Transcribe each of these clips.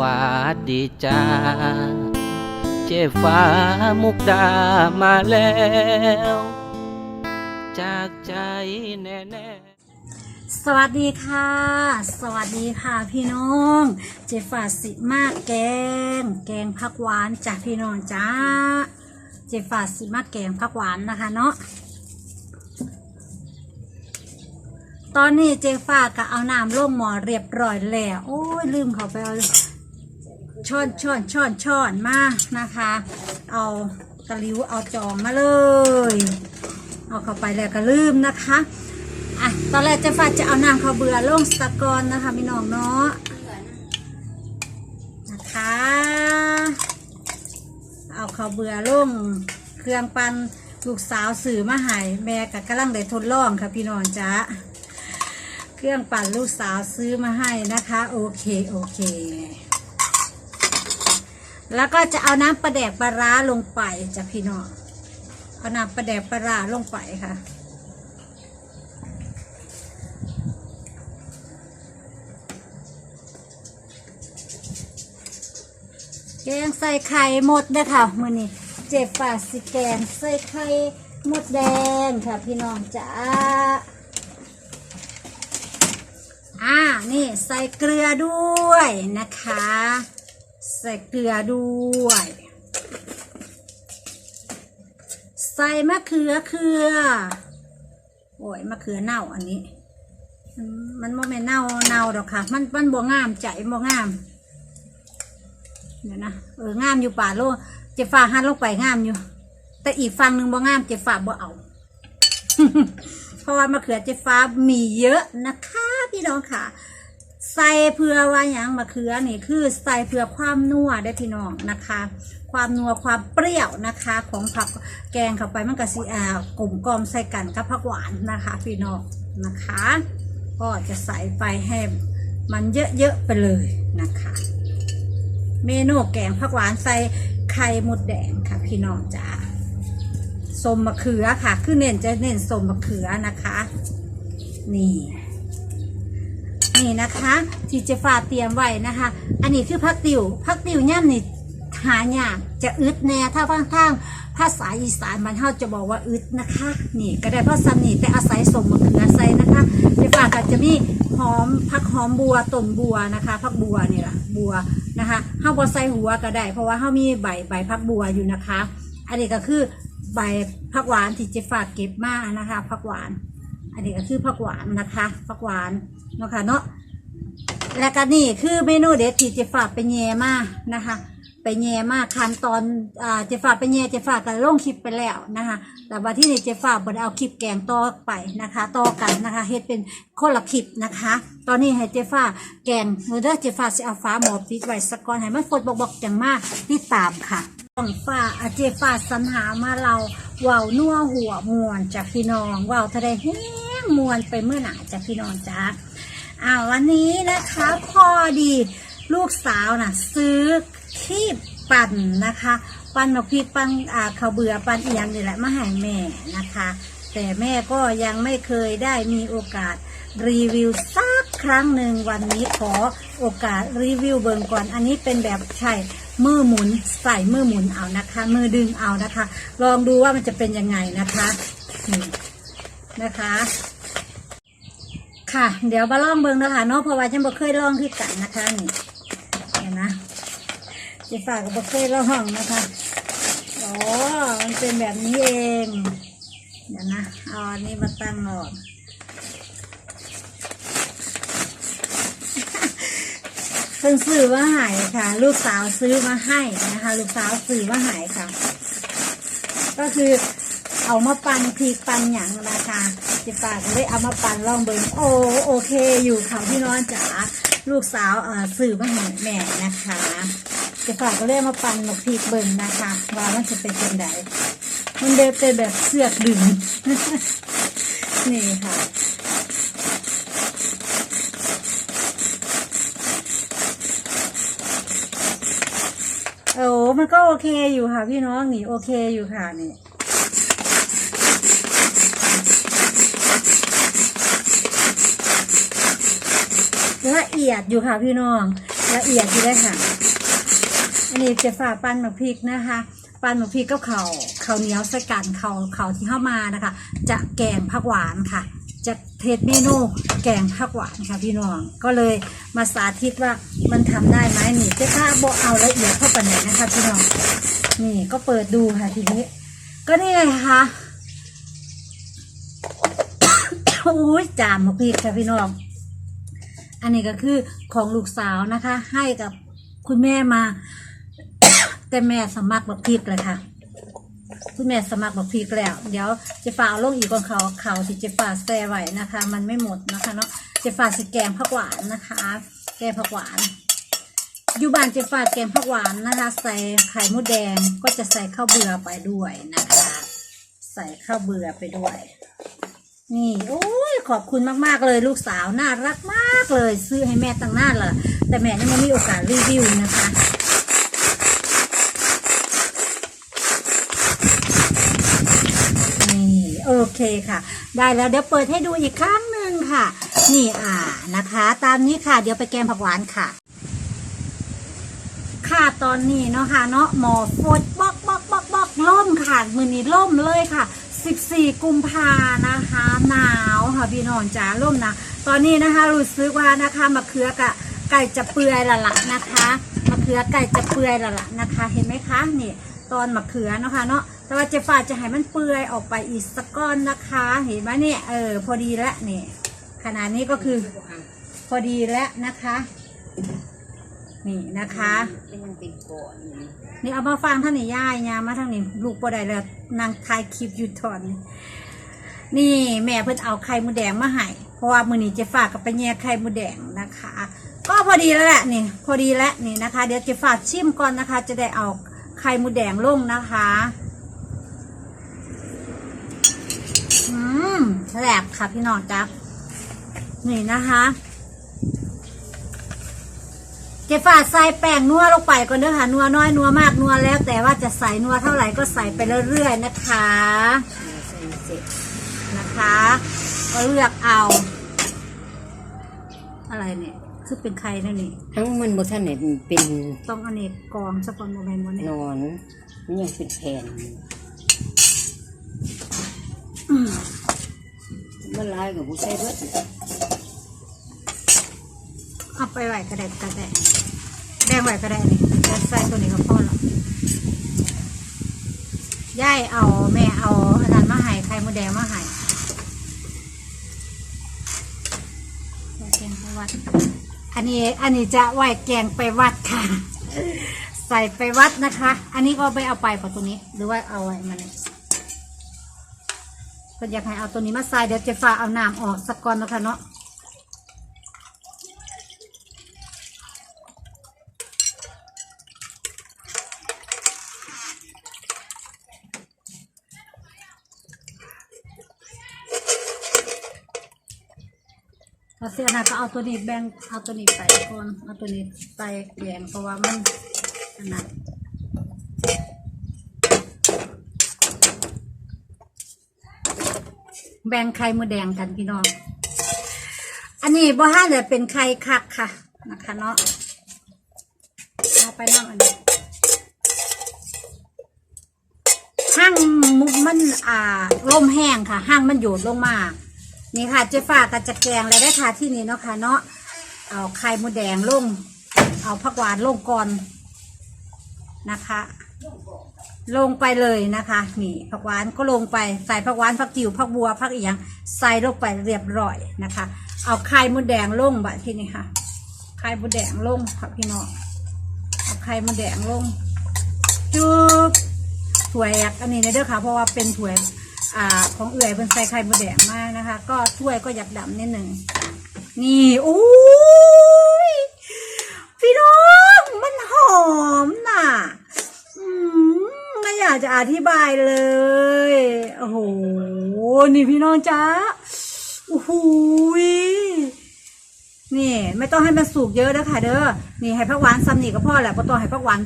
วัสดีจ้า เจฟ้ามุกดามาแล้ว จากใจแน่ๆสวัสดีค่ะ สวัสดีค่ะพี่น้อง เจฝาสิมากแกง แกงผักหวานจากพี่น้องจ้า เจฝาสิมากแกงผักหวานนะคะเนาะ ตอนนี้เจฟ้าก็เอาน้ำลงหมอเรียบร้อยแล้ว โอ้ยลืมเขาไปเอา ช้อนช้อนช้อนช้อนมานะคะ เอาตะลิวเอาจองมาเลย เอาเข้าไปแล้วก็ลืมนะคะอะตอนแรกเจฟ้าจะเอาน้ำข้าวเบื่อลงสตะกอนนะคะพี่น้องเนาะนะคะ เอาข้าวเบื่อลงเครื่องปั่นลูกสาวสื่อมาให้แม่กับกำลังได้ทดลองค่ะพี่น้องจ้าเครื่องปั่นลูกสาวซื้อมาให้นะคะ โอเค โอเค แล้วก็จะเอาน้ำปลาแดกปลาร้าลงไปจ้ะพี่น้องเอาน้ำปลาแดกปลาร้าลงไปค่ะ แกงใส่ไข่หมดเด้อค่ะมือนี้เจ็บปากสิแกงใส่ไข่หมดแดงค่ะพี่น้องจ้าอ่า นี่ใส่เกลือด้วยนะคะ ใส่เกลือด้วย ใส่มะเขือเขือ โอ้ยมะเขือเน่าอันนี้ มันมันโมเมนเน่าเน่าดอกค่ะ มันมันบ่งามใจบ่งาม เดี๋ยวนะ เอองามอยู่ป่าโลเจ็บฝาหันลงไปงามอยู่ แต่อีกฝั่งหนึ่งบ่งามเจ็บฝาบ่เอา เพราะว่ามะเขือเจฟ้ามีเยอะนะคะ พี่น้องค่ะ ใส่เพื่อว่าอย่างมะเขือนี่คือใส่เพื่อความนัวได้พี่น้องนะคะ ความนัวความเปรี้ยวนะคะ ของผักแกงเข้าไปมันก็สิอ่ากลมกลอมใส่กันกับผักหวานนะคะ พี่น้องนะคะ ก็จะใส่ไปให้มันเยอะๆไปเลยนะคะ เมนูแกงผักหวานใส่ไข่มดแดงค่ะ พี่น้องจ้าสมมะเขือค่ะ คือเน้นจะเน้นสมมะเขือนะคะ นี่ นี่นะคะที่เจฟ้าเตรียมไว้นะคะ อันนี้คือผักติวผักติวย่ำนี่หายากจะอึดแน่ถ้าข้างทางภาษาอีสานมันเขาจะบอกว่าอึดนะคะ นี่ก็ได้เพราะซันนี่แต่อาศัยสมมะเขือใส่นะคะเจฟ้าก็จะมีหอมผักหอมบัวต้นบัวนะคะผักบัวนี่แหละบัวนะคะเฮาบ่ใส่หัวก็ได้ เพราะว่าเฮามีใบใบผักบัวอยู่นะคะ อันนี้ก็คือใบผักหวานที่เจฟ้าเก็บมานะคะผักหวาน อันนี้ก็คือผักหวานนะคะผักหวานเนาะค่ะเนาะและก็นี่คือเมนูเด็ดที่เจฝากไปแย่มากนะคะ ไปแย่มากขั้นตอนอ่าเจฝากไปแย่เจฝากกันลงคลิปไปแล้วนะคะ แต่ว่าที่นี่เจฝากบดเอาคลิปแกงต่อไปนะคะต่อกันนะคะเฮ็ดเป็นคนละคลิปนะคะ ตอนนี้ให้เจฝากแกงเนื้อเด้อเจฝากสิเอาฟ้าหมอปิดไว้สักก่อนให้มันฝดบอกๆจังมากที่ตามค่ะต้องฟ้าอาเจฝาสรรหามาเราเว่าวนัวหัวมวนจากพี่น้องว่าวทะเลแห้ มวนไปเมื่อหนาจากพี่น้องจ้าอ่าวันนี้นะคะพอดีลูกสาวน่ะ ซื้อที่ปั่นนะคะ ปั่นมะพริกปั่นอ่าข้าวเบื่อปั่นเอียงนี่แหละมาให้แม่นะคะ แต่แม่ก็ยังไม่เคยได้มีโอกาสรีวิวสักครั้งหนึ่งวันนี้ขอโอกาสรีวิวเบิ่งก่อน อันนี้เป็นแบบใช่มือหมุนใส่มือหมุนเอานะคะ มือดึงเอานะคะ ลองดูว่ามันจะเป็นยังไงนะคะนะคะ ค่ะ เดี๋ยวมาลองเบิ่งนะคะเนาะเพราะว่าฉันบ่เคยลองที่กันนะคะนี่เห็นนะจ๊ฝากก็บ่เคยลองนะคะอ๋อมันเป็นแบบนี้เองเดี๋ยวนะเอาอันนี้มาตั้งออกเพิ่งซื้อมาใหายค่ะ ลูกสาวซื้อมาให้นะคะ ลูกสาวซื้อมาใหายค่ะ ก็คือเอามาปั่นพริกปั่นหยังนะคะ จิปาก็เลยเอามาปั่นลองเบิ่งโอ้โอเคอยู่ค่ะพี่น้องจ๋าลูกสาวเอ่อสื่อมาห้แม่นะคะจิปาก็เลยมาปั่นหมกพริกเบิ่งนะคะ ว่ามันจะเป็นยังไงมันเดินเป็นแบบเสือกดึงนี่ค่ะโอ้มันก็โอเคอยู่ค่ะพี่น้องนี่โอเคอยู่ค่ะนี่ ละเอียดอยู่ค่ะพี่น้อง ละเอียดอยู่เลยค่ะ อันนี้จะฝาปั้นหมกพริกนะคะปั้นหมกพริกกับเขาวข้าเหนียวสกัดเขาเขาที่เข้ามานะคะ จะแกงผักหวานค่ะ จะเทศเมนูแกงผักหวานค่ะพี่น้อง ก็เลยมาสาธิตว่ามันทำได้ไหมนี่เจ๊ข้าบอกเอาละเอียดเข้าไปไหนนะคะพี่น้อง นี่ก็เปิดดูค่ะทีนี้ ก็นี่ไงคะโอ้ยจามหมกพริกค่ะพี่น้อง อันนี้ก็คือของลูกสาวนะคะ ให้กับคุณแม่มา แต่แม่สมัครบักพริกเลยค่ะ คุณแม่สมัครบักพริกแล้ว เดี๋ยวเจะฝาเอาลงอีกก่อนเขาเขาที่เจะฝาแซ่ไว้นะคะ มันไม่หมดนะคะเนาะเจะฝาสแกงผักหวานนะคะ แกงผักหวานอยู่บ้านเจะฝาแกงผักหวานนะคะ ใส่ไข่มดแดงก็จะใส่ข้าวเบื่อไปด้วยนะคะ ใส่ข้าวเบื่อไปด้วย นี่โอ้ ขอบคุณมากๆเลยลูกสาวน่ารักมากเลย ซื้อให้แม่ตั้งนาเลยแต่แม่ยังไม่มีโอกาสรีวิวนะคะนี่โอเคค่ะ ได้แล้วเดี๋ยวเปิดให้ดูอีกครั้งหนึ่งค่ะ นี่อ่านะคะ ตามนี้ค่ะเดี๋ยวไปแกงผักหวานค่ะค่ะตอนนี้เนาะค่ะเนาะหมอฝดบอกบอกบอกบอกล่มค่ะมือนี้ล่มเลยค่ะ 14 กุมภานะคะ หนาวค่ะพี่น้องจ๋าล่มนะตอนนี้นะคะรู้สึกว่านะคะมะเขือกะไก่จะเปื่อยละละนะคะมะเขือไก่จะเปื่อยละละนะคะ เห็นไหมคะนี่ตอนมะเขือนะคะเนาะแต่ว่าเจฟ้าจะให้มันเปื่อยออกไปอีกสักก้อนนะคะ เห็นไหมเนี่ยเออพอดีแล้วนี่ขนาดนี้ก็คือพอดีแล้วนะคะ นี่นะคะที่มันเป็นก้อน นี่เอามาฟังท่านนี่ย่ายยามาทางนี้ลูกบ่ได้แล้วนางถ่ายคลิปอยู่ตอนนี้นี่แม่เพิ่นเอาไข่มดแดงมาให้เพราะว่ามือนี้เจะฝากกับไปแย่ไข่มดแดงนะคะ ก็พอดีแล้วแหละนี่พอดีแล้วนี่นะคะ เดี๋ยวเจะฝากชิมก่อนนะคะ จะได้เอาไข่มดแดงลงนะคะอืมแสบค่ะพี่น้องจ๊ะนี่นะคะ เจฝาใส่แป้งนัวลงไปก่อนเด้อค่ะนัวน้อยนัวมากนัวแล้ว แต่ว่าจะใส่นัวเท่าไหร่ก็ใส่ไปเรื่อยๆนะคะใส่เสร็จนะคะ ก็เลือกเอา อะไรเนี่ยคือเป็นใครนั่นนี่ทั้งมันบทันเนี่ยเป็นต้องอันนี้กองสปอนโมแมนโมเนี่ยนอนมันยังเป็นแผ่นอืมมันลายกับผู้ใช้เบิด เอาไปไหวกระแดกกระแดกแดงไหวกระแดกนี่จะใส่ตัวนี้ก็พอแล้วย่ายเอาแม่เอาอันนั้นมาให้ไข่มดแดงมาให้แกงไปวัด อันนี้อันนี้จะไหวแกงไปวัดค่ะ ใส่ไปวัดนะคะ อันนี้ก็ไปเอาไปป่ะตัวนี้ หรือว่าเอาไว้มันยก็อยากให้เอาตัวนี้มาใส่เดี๋ยวเจะฟ้าเอาน้ำออกสักก่อนนะคะเนาะ พอเสียนะก็เอาตัวนี้แบ่งเอาตัวนี้ไปก่อนเอาตัวนี้ใส่แกงเพราะว่ามันอันนั้นแบ่งไข่มดแดงกันพี่น้อง อันนี้บ่ห้าเลยเป็นไข่คักค่ะนะคะเนาะเอาไปนั่งอันนี้ห้างมุกมันอ่าล่มแห้งค่ะ ห้างมันโยดลงมา นี่ค่ะเจ๊ฟ้าก็จะแกงเลยได้ค่ะที่นี่เนาะค่ะเนาะเอาไข่มดแดงลง เอาผักหวานลงก่อนนะคะ ลงไปเลยนะคะนี่ผักหวานก็ลงไปใส่ผักหวานผักจิ๋วผักบัวผักอีหยังใส่ลงไปเรียบร้อยนะคะ เอาไข่มดแดงลงบะที่นี่ค่ะไข่มดแดงลงค่ะพี่น้องเอาไข่มดแดงลงจุ๊บถ้วยอันนี้นะเด้อค่ะ เพราะว่าเป็นถ้ว อ่าของเอื่อยเป็นใส่ไข่มดแดงมากนะคะ ก็ถ้วยก็อยากดำนิดหนึ่งนี่อู้ยพี่น้องมันหอมน่ะอืมไม่อยากจะอธิบายเลยโอ้โหนี่พี่น้องจ้าโอ้โหนี่ ไม่ต้องให้มันสุกเยอะนะคะเด้อนี่ให้ผักหวานซ้ำนี่ก็พอแหละพราะต้องให้ผักหวาน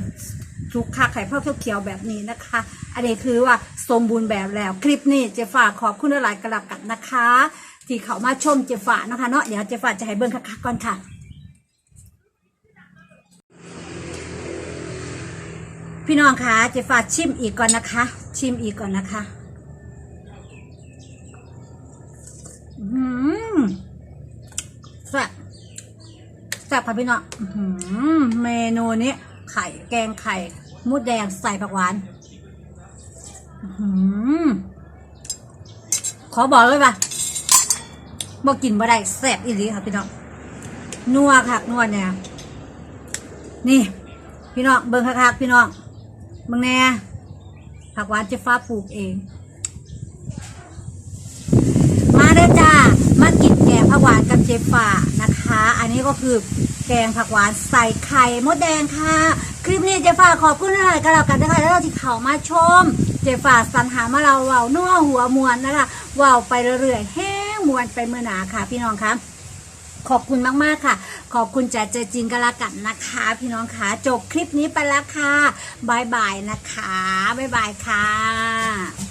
สุกคักไข่เพิ่มเขียวๆแบบนี้นะคะ อันนี้คือว่าสมบูรณ์แบบแล้ว คลิปนี้เจฝาขอบคุณหลายกระดับกันนะคะ ที่เขามาชมเจฝานะคะเนาะเดี๋ยวเจฝาจะให้เบิ้งคักๆก่อนค่ะพี่น้องคะเจฟ้าชิมอีกก่อนนะคะ ชิมอีกก่อนนะคะอื้อหืมแซ่บแซ่บค่ะพี่น้องอื้อหือเมนูนี้ ไข่แกงไข่มูดแดงใส่ผักหวานหืขอบอกเลยว่าบ่กินบ่ได้แซ่บอีหลีค่ะพี่น้องนัวค่ะนัวเนี่ยนี่ พี่น้องเบิ่งคักๆพี่น้องเบิ่งแน่ผักหวานเจ๊ฟ้าปลูกเอง มาเด้อจ้ามากินแกงผักหวานกับเจ๊ฟ้านะคะ อันนี้ก็คือ แกงผักหวานใส่ไข่มดแดงค่ะ คลิปนี้เจฟ้าขอบคุณอะไรก็แล้วกันนะคะแล้วเราที่เขามาชม เจฟ้าสรรหามาเราเว้านัวหัวมวนนะคะเว้าไปเรื่อยๆแห้งมวนไปเมื่อหนาค่ะ พี่น้องคะขอบคุณมากๆค่ะ ขอบคุณจากเจอจริงกันละกันนะคะ พี่น้องคะจบคลิปนี้ไปแล้วค่ะบายบายนะคะบายบายค่ะ